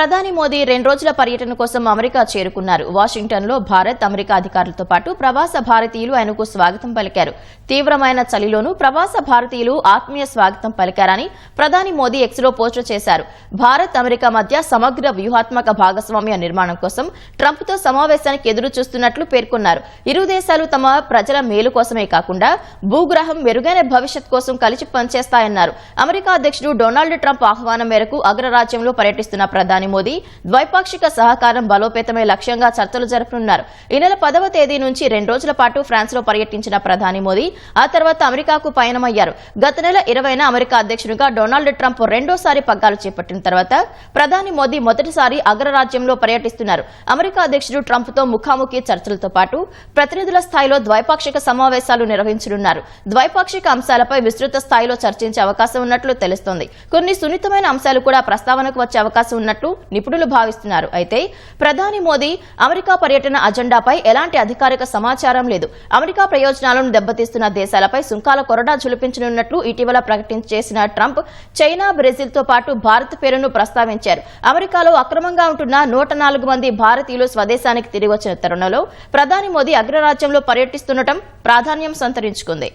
ప్రధాని మోదీ రెండు రోజుల పర్యటన కోసం అమెరికా చేరుకున్నారు. వాషింగ్టన్లో భారత్ అమెరికా అధికారులతో పాటు ప్రవాస భారతీయులు ఆయనకు స్వాగతం పలికారు. తీవ్రమైన చలిలోనూ ప్రవాస భారతీయులు ఆత్మీయ స్వాగతం పలికారని ప్రధాని మోదీ ఎక్స్లో పోస్టు చేశారు. భారత్ అమెరికా మధ్య సమగ్ర వ్యూహాత్మక భాగస్వామ్య నిర్మాణం కోసం ట్రంప్తో సమావేశానికి ఎదురు చూస్తున్నట్లు పేర్కొన్నారు. ఇరు దేశాలు తమ ప్రజల మేలు కోసమే కాకుండా భూగ్రహం మెరుగైన భవిష్యత్ కోసం కలిసి పనిచేస్తాయన్నారు. అమెరికా అధ్యక్షుడు డొనాల్డ్ ట్రంప్ ఆహ్వానం మేరకు అగ్రరాజ్యంలో పర్యటిస్తున్న ప్రధాని మోదీ ద్వైపాక్షిక సహకారం బలోపేతమే లక్ష్యంగా చర్చలు జరపనున్నారు. ఈ నెల పదవ తేదీ నుంచి రెండు రోజుల పాటు ఫ్రాన్స్లో పర్యటించిన ప్రధాని మోదీ ఆ తర్వాత అమెరికాకు పయనమయ్యారు. గత నెల ఇరవైన అమెరికా అధ్యక్షుడిగా డొనాల్డ్ ట్రంప్ రెండోసారి పగ్గాలు చేపట్టిన తర్వాత ప్రధాని మోదీ మొదటిసారి అగ్రరాజ్యంలో పర్యటిస్తున్నారు. అమెరికా అధ్యక్షుడు ట్రంప్తో ముఖాముఖి చర్చలతో పాటు ప్రతినిధుల స్థాయిలో ద్వైపాక్షిక సమావేశాలు నిర్వహించనున్నారు. ద్వైపాక్షిక అంశాలపై విస్తృత స్థాయిలో చర్చించే అవకాశం ఉన్నట్లు తెలుస్తోంది. కొన్ని సున్నితమైన అంశాలు కూడా ప్రస్తావనకు వచ్చే అవకాశం ఉన్నట్లు నిపుణులు భావిస్తున్నారు. అయితే ప్రధాని మోదీ అమెరికా పర్యటన అజెండాపై ఎలాంటి అధికారిక సమాచారం లేదు. అమెరికా ప్రయోజనాలను దెబ్బతీస్తున్న దేశాలపై సుంకాల కొరడా జులిపించనున్నట్లు ఇటీవల ప్రకటన చేసిన ట్రంప్ చైనా బ్రెజిల్తో పాటు భారత్ పేరును ప్రస్తావించారు. అమెరికాలో అక్రమంగా ఉంటున్న నూట నాలుగు మంది భారతీయులు స్వదేశానికి తిరిగి వచ్చిన తరుణంలో ప్రధాని మోదీ అగ్రరాజ్యంలో పర్యటిస్తుండటం ప్రాధాన్యం సంతరించుకుంది.